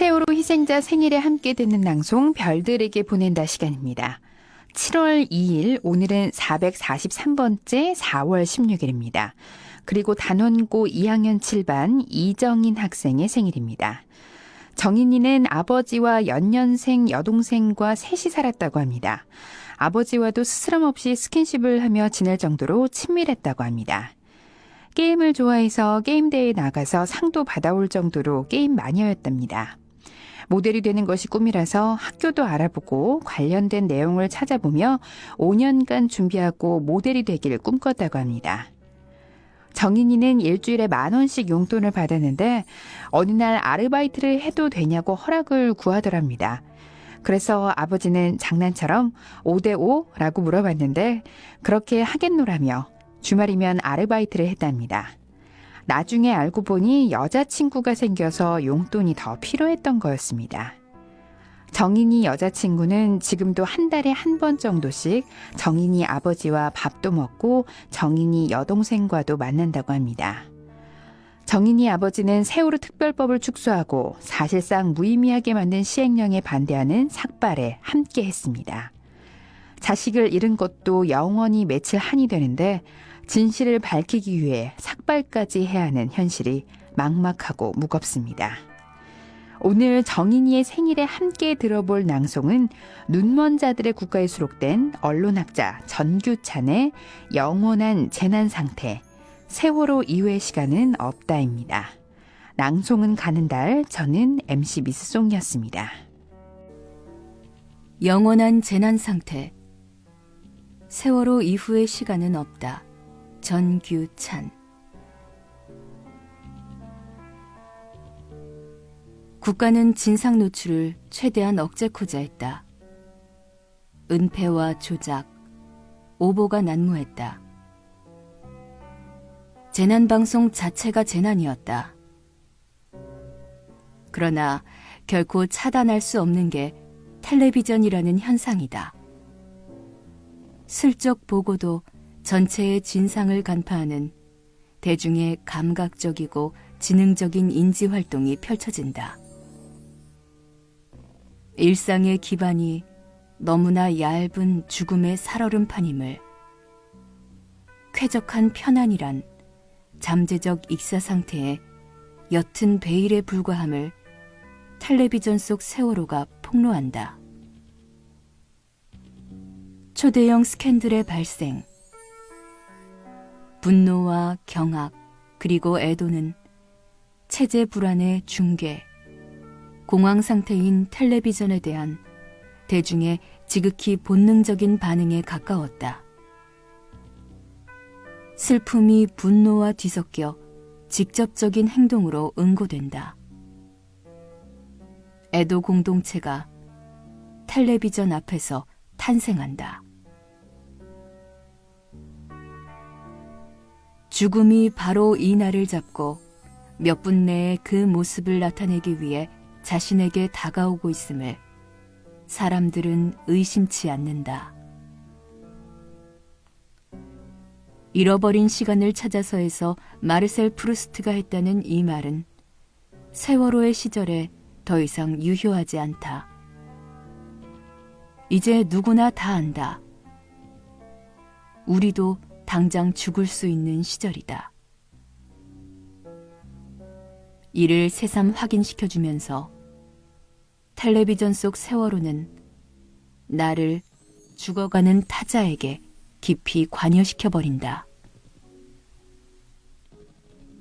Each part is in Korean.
세월호 희생자 생일에 함께 듣는 낭송 별들에게 보낸다 시간입니다. 7월 2일 오늘은 443번째 4월 16일입니다. 그리고 단원고 2학년 7반 이정인 학생의 생일입니다. 정인이는 아버지와 연년생 여동생과 셋이 살았다고 합니다. 아버지와도 스스럼 없이 스킨십을 하며 지낼 정도로 친밀했다고 합니다. 게임을 좋아해서 게임대회에 나가서 상도 받아올 정도로 게임 마녀였답니다. 모델이 되는 것이 꿈이라서 학교도 알아보고 관련된 내용을 찾아보며 5년간 준비하고 모델이 되길 꿈꿨다고 합니다. 정인이는 일주일에 만 원씩 용돈을 받았는데 어느 날 아르바이트를 해도 되냐고 허락을 구하더랍니다. 그래서 아버지는 장난처럼 5대5라고 물어봤는데 그렇게 하겠노라며 주말이면 아르바이트를 했답니다. 나중에 알고 보니 여자친구가 생겨서 용돈이 더 필요했던 거였습니다. 정인이 여자친구는 지금도 한 달에 한 번 정도씩 정인이 아버지와 밥도 먹고 정인이 여동생과도 만난다고 합니다. 정인이 아버지는 세월호 특별법을 축소하고 사실상 무의미하게 만든 시행령에 반대하는 삭발에 함께 했습니다. 자식을 잃은 것도 영원히 며칠 한이 되는데 진실을 밝히기 위해 삭발까지 해야 하는 현실이 막막하고 무겁습니다. 오늘 정인이의 생일에 함께 들어볼 낭송은 눈먼 자들의 국가에 수록된 언론학자 전규찬의 영원한 재난 상태, 세월호 이후의 시간은 없다입니다. 낭송은 가는 달, 저는 MC 미스송이었습니다. 영원한 재난 상태. 세월호 이후의 시간은 없다. 전규찬. 국가는 진상 노출을 최대한 억제코자 했다. 은폐와 조작, 오보가 난무했다. 재난방송 자체가 재난이었다. 그러나 결코 차단할 수 없는 게 텔레비전이라는 현상이다. 슬쩍 보고도 전체의 진상을 간파하는 대중의 감각적이고 지능적인 인지 활동이 펼쳐진다. 일상의 기반이 너무나 얇은 죽음의 살얼음판임을 쾌적한 편안이란 잠재적 익사 상태에 옅은 베일에 불과함을 텔레비전 속 세월호가 폭로한다. 초대형 스캔들의 발생, 분노와 경악, 그리고 애도는 체제 불안의 중계, 공황 상태인 텔레비전에 대한 대중의 지극히 본능적인 반응에 가까웠다. 슬픔이 분노와 뒤섞여 직접적인 행동으로 응고된다. 애도 공동체가 텔레비전 앞에서 탄생한다. 죽음이 바로 이 날을 잡고 몇 분 내에 그 모습을 나타내기 위해 자신에게 다가오고 있음을 사람들은 의심치 않는다. 잃어버린 시간을 찾아서에서 마르셀 프루스트가 했다는 이 말은 세월호의 시절에 더 이상 유효하지 않다. 이제 누구나 다 안다. 우리도 당장 죽을 수 있는 시절이다. 이를 새삼 확인시켜주면서 텔레비전 속 세월호는 나를 죽어가는 타자에게 깊이 관여시켜버린다.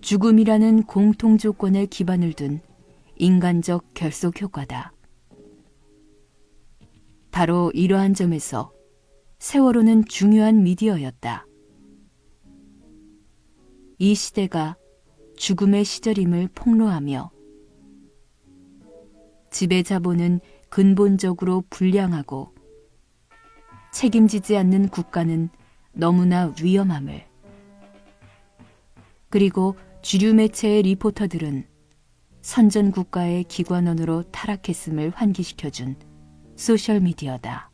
죽음이라는 공통 조건에 기반을 둔 인간적 결속 효과다. 바로 이러한 점에서 세월호는 중요한 미디어였다. 이 시대가 죽음의 시절임을 폭로하며 지배 자본은 근본적으로 불량하고 책임지지 않는 국가는 너무나 위험함을 그리고 주류 매체의 리포터들은 선전 국가의 기관원으로 타락했음을 환기시켜준 소셜미디어다.